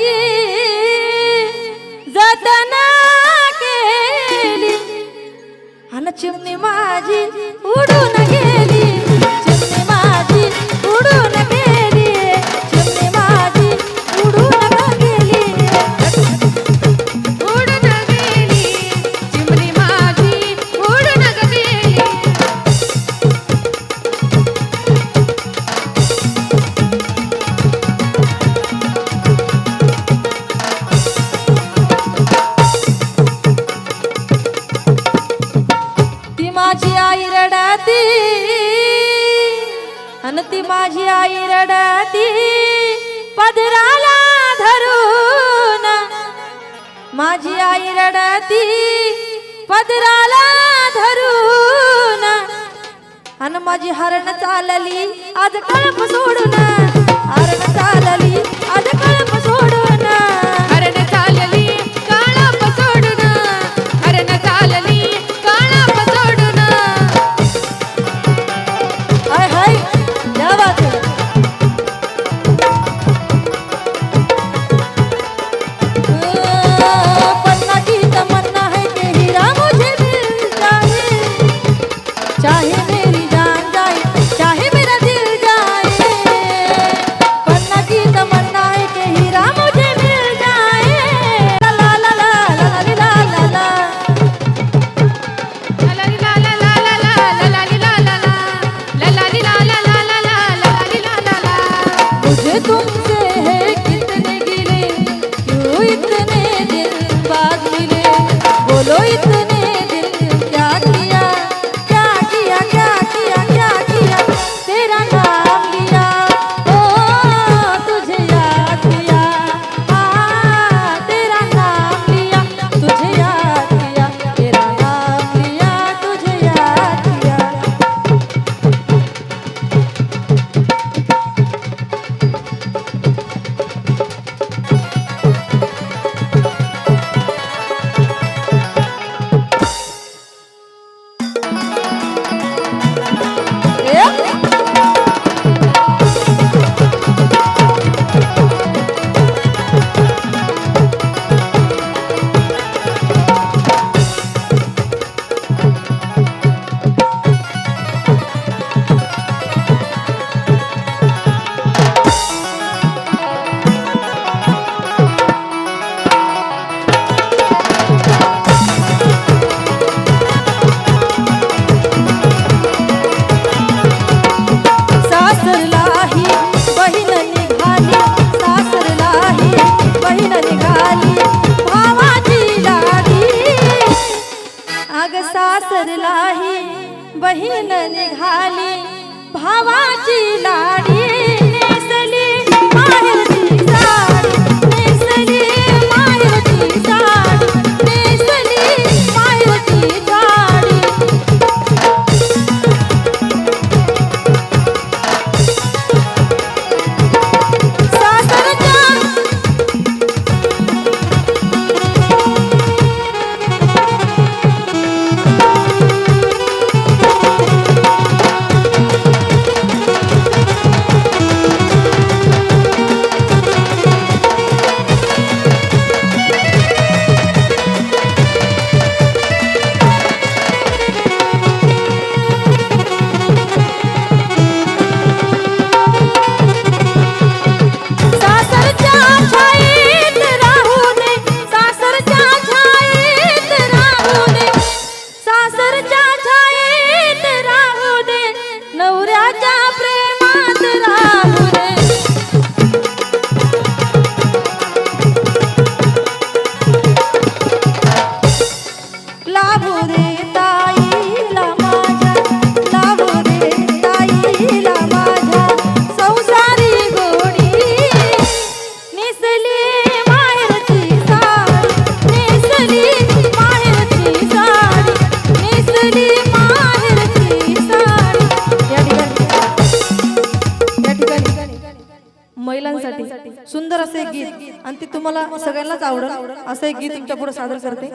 की जतना केली. आणि चिमणी माझी उडून गेली. पदराला धरून. माझी आई रडती पदराला धरून. आणि माझी हरण चालली आज कळप सोडून. हरण चालली अग सासरलाही बहीण निघाली भावाची लाडी आणि ते तुम्हाला सगळ्यांनाच आवडत असं एक गीत तुमच्यापुढे सादर करते.